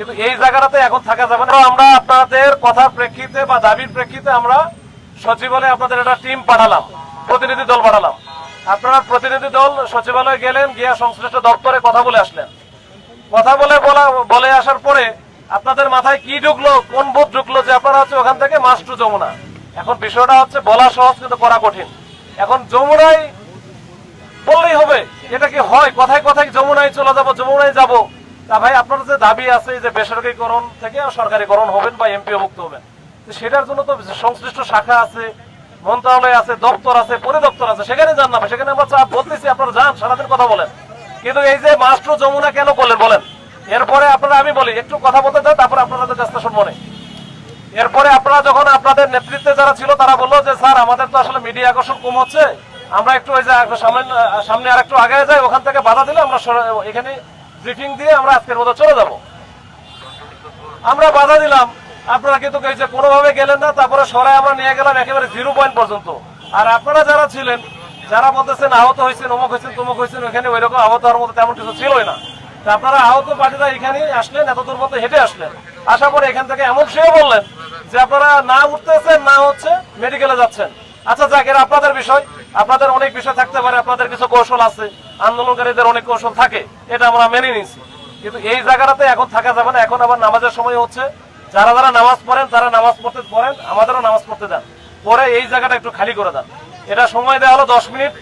কিন্তু এই জায়গাটাতে এখন থাকা যাবে না। আমরা আপনাদের কথার প্রেক্ষিতে বা দাবির প্রেক্ষিতে আমরা সচিবালয়ে আপনাদের একটা টিম পাঠালাম, প্রতিনিধি দল পাঠালাম। আপনারা প্রতিনিধি দল সচিবালয়ে গেলেন, গিয়া সংশ্লিষ্ট দপ্তরে কথা বলে আসলেন। কথা বলে বলা, বলে আসার পরে আপনাদের মাথায় কি ঢুকলো, কোন বোধ ঢুকলো যে আপনারা হচ্ছে ওখান থেকে মাস টু যমুনা। এখন বিষয়টা হচ্ছে বলা সহজ কিন্তু করা কঠিন। এখন যমুনায় বললেই হবে, এটা কি হয়? কথায় কথায় যমুনায় চলে যাব, যমুনায় যাব। তা ভাই, আপনার যে দাবি আছে যে বেসরকারীকরণ থেকে সরকারিকরণ হবেন বা এমপিও মুক্ত হবেন সেটার জন্য তো সংশ্লিষ্ট শাখা আছে, মন্ত্রণালয় আছে, দপ্তর আছে, পরিদপ্তর আছে, সেখানে যান না সেখানে আমরা চাপ বলতেছি, আপনারা যান, সারাদিন কথা বলেন। কিন্তু এই যে মাস্টার যমুনা কেন করলেন বলেন? এরপরে আপনারা, আমি বলি, একটু কথা বলতে চান তারপরে আপনাদের কাছে শুনব এরপরে আপনারা যখন আপনাদের নেতৃত্বে যারা ছিল, তারা বলল যে, স্যার, আমাদের তো আসলে মিডিয়া আকর্ষণ কম হচ্ছে, আমরা একটু ওই যে সামনে সামনে আর একটু আগে যাই, ওখান থেকে বাধা দিলে আমরা এখানে ব্রিফিং দিয়ে আমরা আজকের মতো চলে যাব। আমরা বাধা দিলাম, আপনারা কিন্তু কোনোভাবে গেলেন না, তারপরে সরাই আমরা নিয়ে গেলাম একেবারে জিরো পয়েন্ট পর্যন্ত। আর আপনারা যারা ছিলেন, যারা বলতেছেন আহত হয়েছেন, অমুক হয়েছেন, তমুক হয়েছেন, ওখানে ওই রকম আহত হওয়ার মতো তেমন কিছু ছিলই না। আপনারা আহত পার্টিরা এখানে আসলেন এত দূর মতো হেঁটে আসলেন। আসার পরে এখান থেকে এমন সেও বললেন যে আপনারা না উঠতেছেন, না হচ্ছে, মেডিকেলে যাচ্ছেন। আচ্ছা যাক, এরা আপনাদের বিষয়। আপনাদের অনেক বিষয় থাকতে পারে, আপনাদের কিছু কৌশল আছে। আন্দোলনকারীদের অনেক কৌশল থাকে, এটা আমরা মেনে নিয়েছি। কিন্তু এই জায়গাটাতে এখন থাকা যাবে না, এখন আবার নামাজের সময় হচ্ছে। যারা যারা নামাজ পড়েন, তারা নামাজ পড়তে পড়েন, আমাদেরও নামাজ পড়তে দেন। পরে এই জায়গাটা একটু খালি করে দেন। এটা সময় দেওয়া হলো দশ মিনিট।